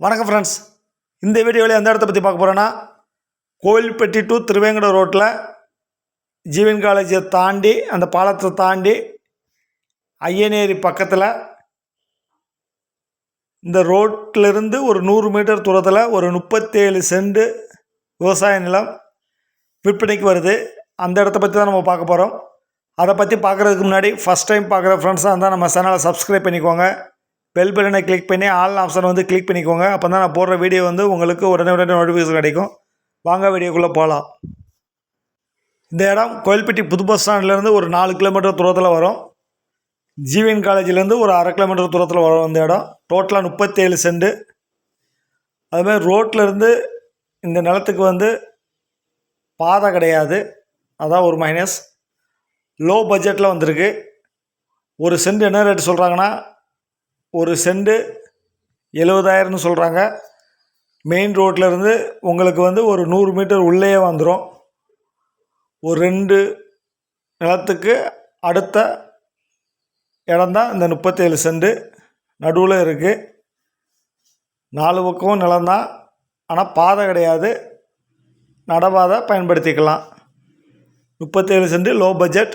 வணக்கம் ஃப்ரெண்ட்ஸ் இந்த வீடியோவில் எந்த இடத்த பற்றி பார்க்க போகிறோன்னா கோவில்பட்டி டு திருவேங்கட ரோட்டில் ஜீவன் காலேஜை தாண்டி அந்த பாலத்தை தாண்டி ஐயனேரி பக்கத்தில் இந்த ரோட்டிலிருந்து ஒரு நூறு மீட்டர் தூரத்தில் ஒரு முப்பத்தேழு சென்ட் விவசாய நிலம் விற்பனைக்கு வருது. அந்த இடத்த பற்றி தான் நம்ம பார்க்க போகிறோம் அதை பற்றி பார்க்குறதுக்கு முன்னாடி ஃபஸ்ட் டைம் பார்க்குற ஃப்ரெண்ட்ஸாக இருந்தால் நம்ம சேனலை சப்ஸ்கிரைப் பண்ணிக்கோங்க. பெல் பட்டனை கிளிக் பண்ணி ஆல் ஆப்ஷன் வந்து கிளிக் பண்ணிக்கோங்க. அப்போ தான் நான் போடுற வீடியோ வந்து உங்களுக்கு உடனே உடனே நோட்டிஃபிகேஷன் கிடைக்கும். வாங்க வீடியோக்குள்ளே போகலாம் இந்த இடம் கோயில்பட்டி புது பஸ் ஸ்டாண்ட்லேருந்து ஒரு நாலு கிலோமீட்டர் தூரத்தில் வரும். ஜிவிஎன் காலேஜ்லேருந்து ஒரு அரை கிலோமீட்டர் தூரத்தில் வரும் இந்த இடம். டோட்டலாக முப்பத்தேழு சென்ட்டு அதுமாதிரி ரோட்லேருந்து இந்த நிலத்துக்கு வந்து பாதை கிடையாது. அதான் ஒரு மைனஸ் லோ பட்ஜெட்டில் வந்திருக்கு. ஒரு சென்ட் என்ன ரேட் சொல்கிறாங்கன்னா ஒரு செண்டு எழுபதாயிரம்னு சொல்கிறாங்க மெயின் ரோட்லேருந்து உங்களுக்கு வந்து ஒரு நூறு மீட்டர் உள்ளேயே வந்துடும் ஒரு ரெண்டு நிலத்துக்கு அடுத்த இடம்தான் இந்த முப்பத்தேழு செண்டு. நடுவில் இருக்குது நாலு பக்கமும் நிலம்தான் ஆனால் பாதை கிடையாது. நடபாதை பயன்படுத்திக்கலாம். முப்பத்தேழு செண்டு லோ பட்ஜெட்